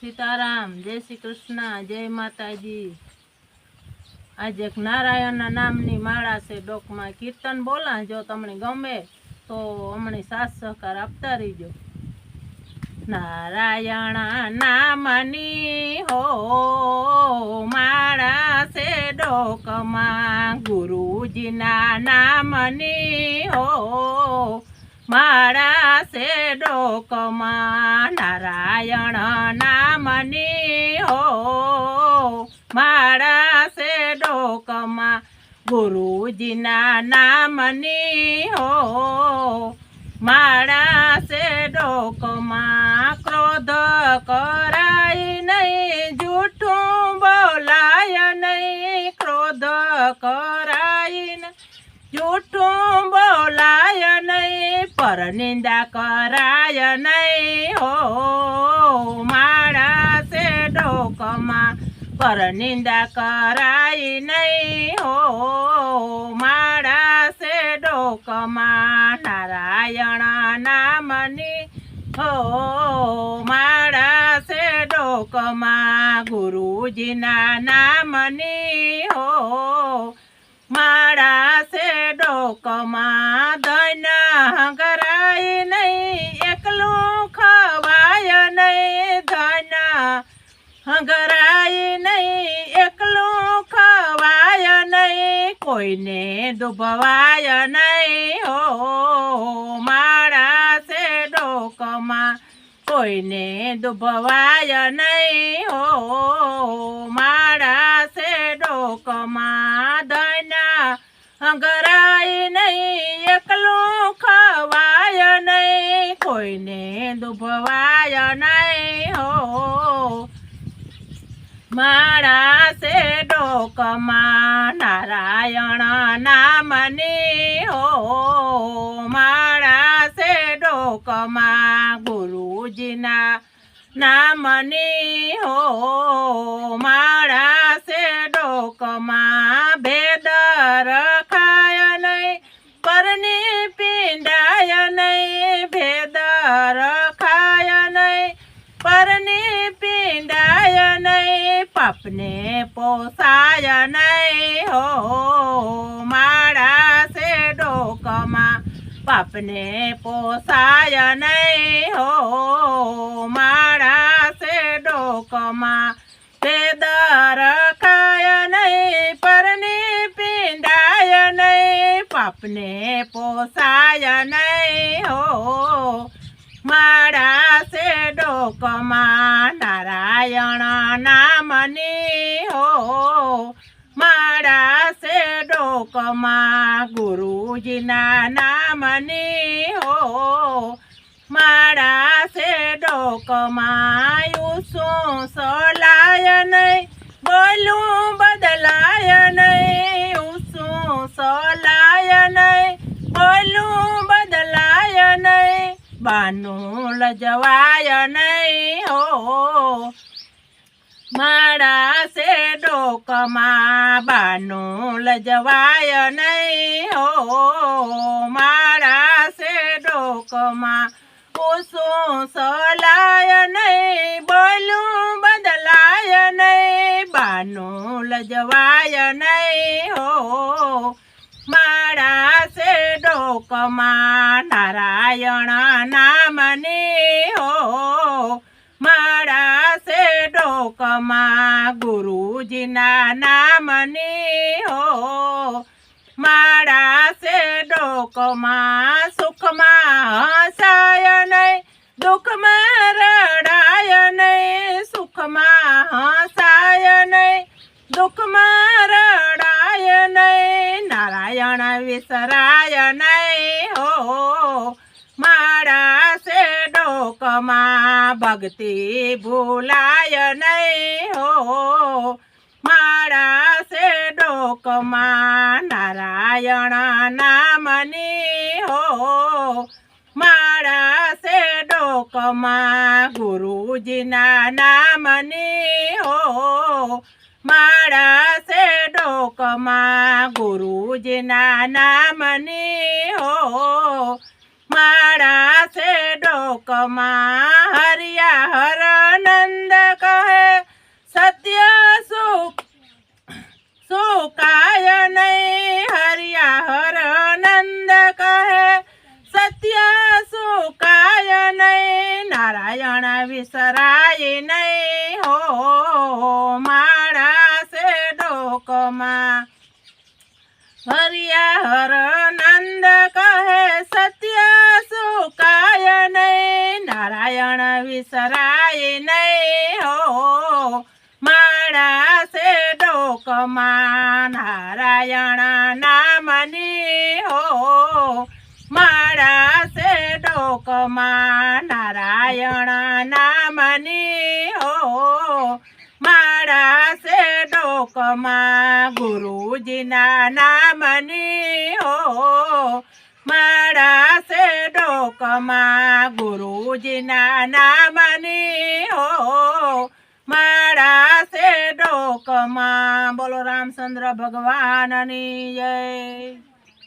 સીતારામ, જય શ્રી કૃષ્ણ, જય માતાજી. આજે એક નારાયણના નામની માળા છે ડોકમાં. કીર્તન બોલા, જો તમને ગમે તો અમને સાથ સહકાર આપતા રહીજો. નારાયણ નામની હો માળા છે ડોકમાં. ગુરુજીના નામની હો માળા સે ડોકમાં નારાયણ નામની હો. મારા સે ડોકમાં ગુરુજીના નામની હો. મારા સે ડોકમાં ક્રોધ કરાય પર નિંદા કરાય નહીં. હો છે ડોકમાં પર નિંદા કરાય નહીં. હો છે ડોકમાં નારાયણ નામની. હો છે ડોકમાં ગુરુજીના નામની. હો છે ડોકમાં ધન હંગરાય નહીં, એકલું ખવાય નહીં, કોઈને દુભવાય નહીં. હો મારા છે ડોકમાં કોઈને દુભવાય નહીં. હો મારા છે ડોકમાં ધના હંગરાય નહીં, એકલું ખવાય નહીં, કોઈને ડૂબવાય નહીં હો માળા સે ડોકમાં નારાયણ નામની હો મારા સે ડોકમાં ગુરુજીના નામની હો મારા સે ડોકમાં ભેદ રખાય નહીં, પરની પિંડાય નહીં, ભેદ રખાય નહીં, પરની પાપને પોસાય નહીં હો, મારા છે ડોકમાં પાપને પોસાય નહીં હો, મારા છે ડોકમાં તે દર ખાય નહીં, પરની પીંડાય નહીં. પાપને પોસાય નહીં હો માળા સે ડોકમાં નારાયણ નામની હો. માળા સે ડોકમાં ગુરુજીના નામની હો. માળા સે ડોકમાં શું સલાય નહીં, બોલું બદલાય નહીં શું સલાય નહીં બોલું બદલાય નહીં બાનું લજવાય નહીં હો. મારા સે ડોકમાં બાનું લજવાય નહીં હો. મારા સે ડોકમાં ઓછું સલાય નહીં, બોલું બદલાય નહીં બાનું લજવાય નહીં હો. માળા છે ડોકમાં નારાયણ નામની, હો, માળા છે ડોકમાં ગુરુજીના નામની, હો, માળા છે ડોકમાં સુખમાં ડોકમાં ભક્તિ ભૂલાય નહીં. હો મારા સે ડોકમાં નારાયણ નામની. હો મારા સે ડોકમાં ગુરુજીના નામની. હો મારા સે ડોકમાં ગુરુજીના નામની. હો મારા છે લોકમાં હરિયા હર નંદ કહે, સત્ય સુખ સુકાય નહીં. હરિયા હર નંદ કહે, સત્ય સુકાય નહીં. નારાયણ વિસરાય નહીં. હો માળા સે ડોકમાં. હરિયા હર નારાયણ વિસરાય નહીં હો. માળા છે ડોકમાં નારાયણ નામની હો. માળા છે ડોકમાં નારાયણ નામની હો. માળા છે ડોકમાં ગુરુજીના નામની હો. માળા સે ડોકમાં ગુરુજીના નામની હો. મારા સે ડોકમાં બોલો રામચંદ્ર ભગવાનની જય.